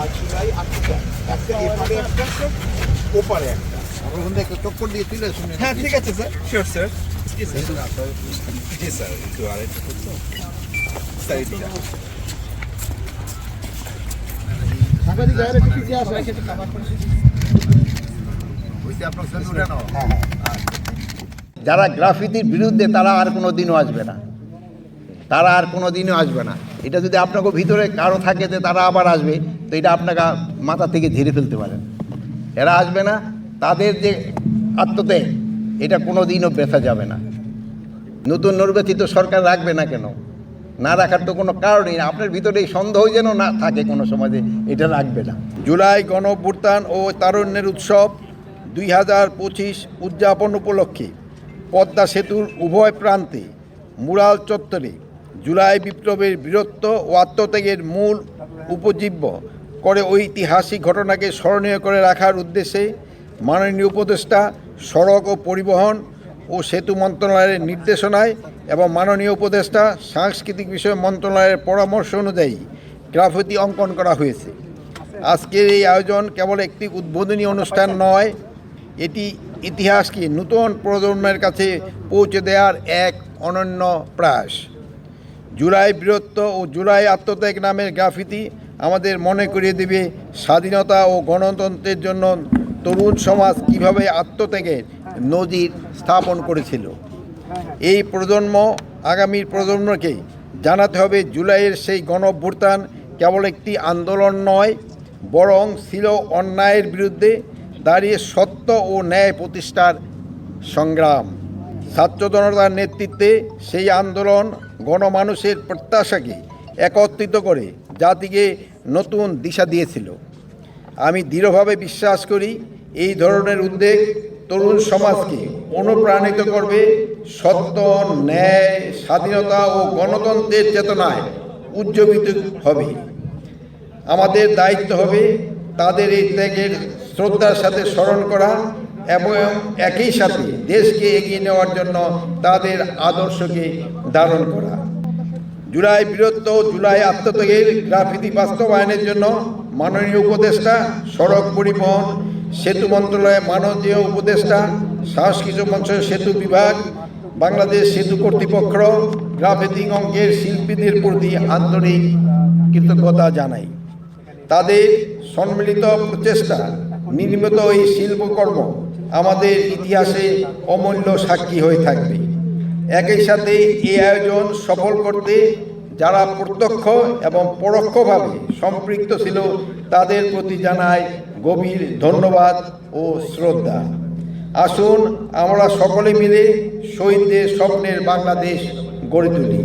আর জুলাই আটটা একটা। এপারে একটা ওপারে একটা। চক্কর দিয়ে তুলে শুনে হ্যাঁ ঠিক আছে স্যার। Sure sir. জি স্যার জি স্যার একটু আরেকটু করতো স্যার এটা সাংবাদিক ভাইয়ের একটু পিছিয়ে আসো। ওইটা আপনার ছবি উঠানো। যারা গ্রাফিতির বিরুদ্ধে তারা আর কোনো দিনও আসবে না। তারা আর কোনো দিনও আসবে না। এটা যদি আপনাকে ভিতরে কারও থাকে যে তারা আবার আসবে, তো এটা আপনাকে মাথা থেকে ঝেড়ে ফেলতে পারেন এরা আসবে না, তাদের যে আত্মত্যাগ, এটা কোনো দিনও বেচা যাবে না। নতুন নির্বাচিত সরকার রাখবে না কেন? না রাখার তো কোনো কারণই না আপনার ভিতরে এই সন্দেহ যেন না থাকে কোনো সময় যে এটা রাখবে না। জুলাই গণভ্যুত্থান ও তারুণ্যের উৎসব দুই হাজার পঁচিশ উদযাপন উপলক্ষে পদ্মা সেতুর উভয় প্রান্তে মুরাল চত্বরে জুলাই বিপ্লবের বীরত্ব ও আত্মত্যাগের মূল উপজীব্য করে ঐতিহাসিক ঘটনাকে স্মরণীয় করে রাখার উদ্দেশ্যে মাননীয় উপদেষ্টা সড়ক ও পরিবহন ও সেতু মন্ত্রণালয়ের নির্দেশনায় এবং মাননীয় উপদেষ্টা সাংস্কৃতিক বিষয় মন্ত্রণালয়ের পরামর্শ অনুযায়ী গ্রাফিতি অঙ্কন করা হয়েছে। আজকের এই আয়োজন কেবল একটি উদ্বোধনী অনুষ্ঠান নয়, এটি ইতিহাসকে নূতন প্রজন্মের কাছে পৌঁছে দেওয়ার এক অনন্য প্রয়াস। জুলাই বীরত্ব ও জুলাই আত্মত্যাগ নামের গ্রাফিতি আমাদের মনে করিয়ে দেবে স্বাধীনতা ও গণতন্ত্রের জন্য তরুণ সমাজ কীভাবে আত্মত্যাগের নজির স্থাপন করেছিল। এই প্রজন্ম, আগামীর প্রজন্মকে জানাতে হবে জুলাইয়ের সেই গণভ্যুত্থান কেবল একটি আন্দোলন নয়, বরং ছিল অন্যায়ের বিরুদ্ধে দাঁড়িয়ে সত্য ও ন্যায় প্রতিষ্ঠার সংগ্রাম। ছাত্র জনতার নেতৃত্বে সেই আন্দোলন গণমানুষের প্রত্যাশাকে একত্রিত করে জাতিকে নতুন দিশা দিয়েছিল। আমি দৃঢ়ভাবে বিশ্বাস করি এই ধরনের উদ্যোগ তরুণ সমাজকে অনুপ্রাণিত করবে সত্য, ন্যায়, স্বাধীনতা ও গণতন্ত্রের চেতনায় উজ্জীবিত হবে। আমাদের দায়িত্ব হবে তাদের এই ত্যাগের শ্রদ্ধার সাথে স্মরণ করা এবং একই সাথে দেশকে এগিয়ে নেওয়ার জন্য তাদের আদর্শকে ধারণ করা। জুলাই বীরত্ব জুলাই আত্মত্যাগের গ্রাফিতি বাস্তবায়নের জন্য মাননীয় উপদেষ্টা সড়ক পরিবহন, সেতু মন্ত্রণালয়ের মাননীয় উপদেষ্টা, সাংস্কৃতিক মঞ্চের সেতু বিভাগ, বাংলাদেশ সেতু কর্তৃপক্ষ গ্রাফিতি অঙ্কের শিল্পীদের প্রতি আন্তরিক কৃতজ্ঞতা জানাই। তাদের সম্মিলিত প্রচেষ্টা নির্মিত এই শিল্পকর্ম আমাদের ইতিহাসে অমূল্য সাক্ষী হয়ে থাকবে। একই সাথে এই আয়োজন সফল করতে যারা প্রত্যক্ষ এবং পরোক্ষভাবে সম্পৃক্ত ছিল, তাদের প্রতি জানাই গভীর ধন্যবাদ ও শ্রদ্ধা। আসুন, আমরা সকলে মিলে শহীদদের স্বপ্নের বাংলাদেশ গড়ে তুলি।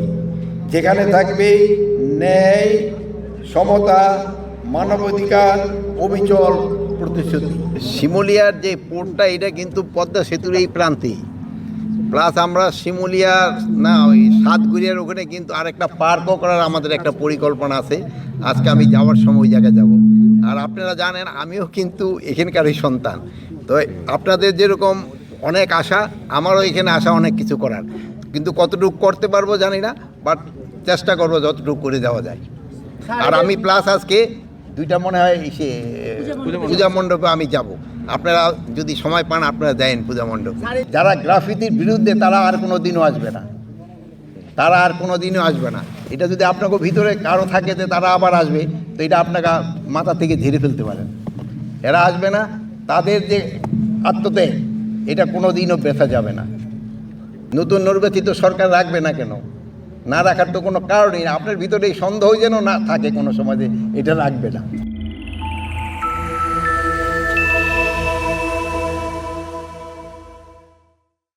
যেখানে থাকবে ন্যায়, সমতা, মানবাধিকার, অবিচল প্রতিশ্রুতি শিমুলিয়ার যে পোর্টটা, এটা কিন্তু পদ্মা সেতুর এই প্রান্তেই প্লাস আমরা শিমুলিয়ার না, ওই সাতগুড়িয়ার ওখানে কিন্তু আরেকটা পার্কও করার আমাদের একটা পরিকল্পনা আছে। আজকে আমি যাওয়ার সময় ওই জায়গায় যাব। আর আপনারা জানেন, আমিও কিন্তু এখানকারই সন্তান। তো আপনাদের যেরকম অনেক আশা, আমারও এখানে আশা অনেক কিছু করার। কিন্তু কতটুকু করতে পারব জানি না, বাট চেষ্টা করব যতটুকু করে যাওয়া যায়। আর আমি প্লাস আজকে দুইটা মনে হয় সে পূজা মণ্ডপে। আমি যাব। আপনারা যদি সময় পান আপনারা দেন পূজা মণ্ডপে। যারা গ্রাফিতির বিরুদ্ধে তারা আর কোনো দিনও আসবে না। তারা আর কোনো দিনও আসবে না। এটা যদি আপনাকে ভিতরে কারও থাকে যে তারা আবার আসবে তো এটা আপনাকে মাথা থেকে ঝেড়ে ফেলতে পারেন এরা আসবে না। তাদের যে আত্মত্যাগ এটা কোনো দিনও বেচা যাবে না। নতুন নির্বাচিত সরকার রাখবে না কেন? না রাখার তো কোনো কারণই না। আপনার ভিতরে এই সন্দেহ যেন না থাকে কোনো সমাজে এটা রাখবে না।